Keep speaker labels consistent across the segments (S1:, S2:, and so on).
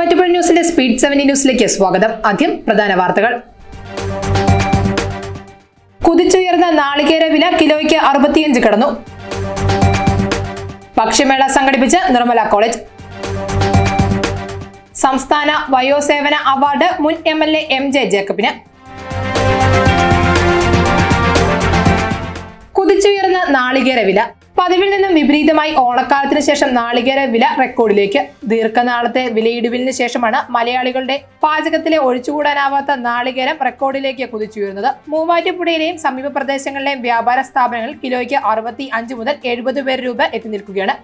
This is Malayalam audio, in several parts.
S1: മൂവാറ്റുപുഴ ന്യൂസിന്റെ സ്പീഡ് സെവന്റി ന്യൂസിലേക്ക് സ്വാഗതം. ആദ്യം പ്രധാന വാർത്തകൾ. കുതിച്ചുയർന്ന നാളികേര വില കിലോയ്ക്ക് അറുപത്തിയഞ്ച് കടന്നു. ഭക്ഷ്യമേള സംഘടിപ്പിച്ച നിർമ്മല കോളേജ്. സംസ്ഥാന വയോസേവന അവാർഡ് മുൻ M L A M J ജേക്കബിന്. നാളികേര വില പതിവിൽ നിന്നും വിപരീതമായി ഓണക്കാലത്തിന് ശേഷം നാളികേര വില റെക്കോർഡിലേക്ക്. ദീർഘനാളത്തെ വിലയിടിവിലിന് ശേഷമാണ് മലയാളികളുടെ പാചകത്തിലെ ഒഴിച്ചുകൂടാനാവാത്ത നാളികേരം റെക്കോർഡിലേക്ക് കുതിച്ചുയരുന്നത്. മൂവാറ്റുപുഴയിലെയും സമീപ പ്രദേശങ്ങളിലെയും വ്യാപാര സ്ഥാപനങ്ങൾ കിലോയ്ക്ക് അറുപത്തി അഞ്ച് മുതൽ എഴുപത് പേർ രൂപ എത്തി നിൽക്കുകയാണ്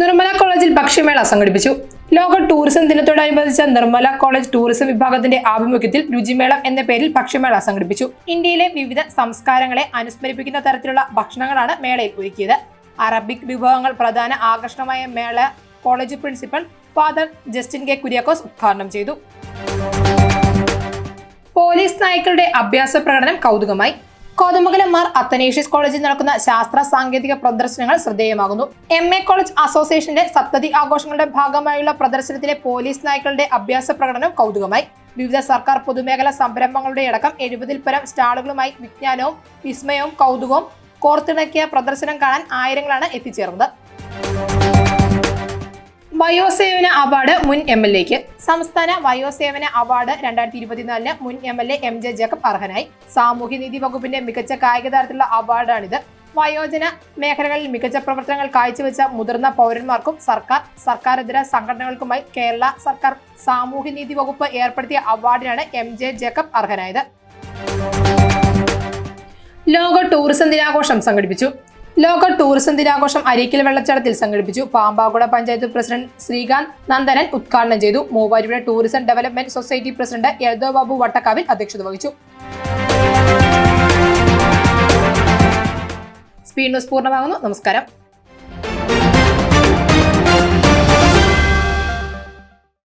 S1: നിർമ്മല കോളേജിൽ ഭക്ഷ്യമേള സംഘടിപ്പിച്ചു. ലോക ടൂറിസം ദിനത്തോടനുബന്ധിച്ച നിർമ്മല കോളേജ് ടൂറിസം വിഭാഗത്തിന്റെ ആഭിമുഖ്യത്തിൽ രുചിമേളം എന്ന പേരിൽ ഭക്ഷ്യമേള സംഘടിപ്പിച്ചു. ഇന്ത്യയിലെ വിവിധ സംസ്കാരങ്ങളെ അനുസ്മരിപ്പിക്കുന്ന തരത്തിലുള്ള ഭക്ഷണങ്ങളാണ് മേളയിൽ ഒരുക്കിയത്. അറബിക് വിഭവങ്ങൾ പ്രധാന ആകർഷണമായ മേള college principal father Justin K Kuriakose ഉദ്ഘാടനം ചെയ്തു. പോലീസ് നായ്ക്കളുടെ അഭ്യാസ പ്രകടനം കൗതുകമായി. കോതമംഗലം മാർ അത്തനേഷ്യസ് കോളേജിൽ നടക്കുന്ന ശാസ്ത്ര സാങ്കേതിക പ്രദർശനങ്ങൾ ശ്രദ്ധേയമാകുന്നു. എം എ കോളേജ് അസോസിയേഷന്റെ സപ്തതി ആഘോഷങ്ങളുടെ ഭാഗമായുള്ള പ്രദർശനത്തിലെ പോലീസ് നായ്ക്കളുടെ അഭ്യാസ പ്രകടനം കൗതുകമായി. വിവിധ സർക്കാർ പൊതുമേഖലാ സംരംഭങ്ങളുടെ അടക്കം എഴുപതിൽ പരം സ്റ്റാളുകളുമായി വിജ്ഞാനവും വിസ്മയവും കൗതുകവും കോർത്തിണക്കിയ പ്രദർശനം കാണാൻ ആയിരങ്ങളാണ് എത്തിച്ചേർന്നത്. വയോസേവന അവാർഡ് മുൻ എം എൽ എക്ക്. സംസ്ഥാന വയോസേവന അവാർഡ് രണ്ടായിരത്തി ഇരുപത്തിനാലിന് മുൻ M L A M J Jacob അർഹനായി. സാമൂഹ്യനീതി വകുപ്പിന്റെ മികച്ച കായിക തരത്തിലുള്ള അവാർഡാണിത്. വയോജന മേഖലകളിൽ മികച്ച പ്രവർത്തനങ്ങൾ കാഴ്ചവെച്ച മുതിർന്ന പൗരന്മാർക്കും സർക്കാർ സർക്കാരിതര സംഘടനകൾക്കുമായി കേരള സർക്കാർ സാമൂഹ്യനീതി വകുപ്പ് ഏർപ്പെടുത്തിയ അവാർഡിനാണ് എം ജെ ജേക്കബ് അർഹനായത്. ലോക ടൂറിസം ദിനാഘോഷം സംഘടിപ്പിച്ചു. ലോക ടൂറിസം ദിനാഘോഷം അരീക്കൽ വെള്ളച്ചാട്ടത്തിൽ സംഘടിപ്പിച്ചു. പാമ്പാകുട പഞ്ചായത്ത് പ്രസിഡന്റ് ശ്രീകാന്ത് നന്ദനൻ ഉദ്ഘാടനം ചെയ്തു. Muvattupuzha tourism development society president Yado Babu Vattakkavil അധ്യക്ഷത വഹിച്ചു. സ്പീഡ് ന്യൂസ് പൂർണമാകുന്നു. നമസ്കാരം.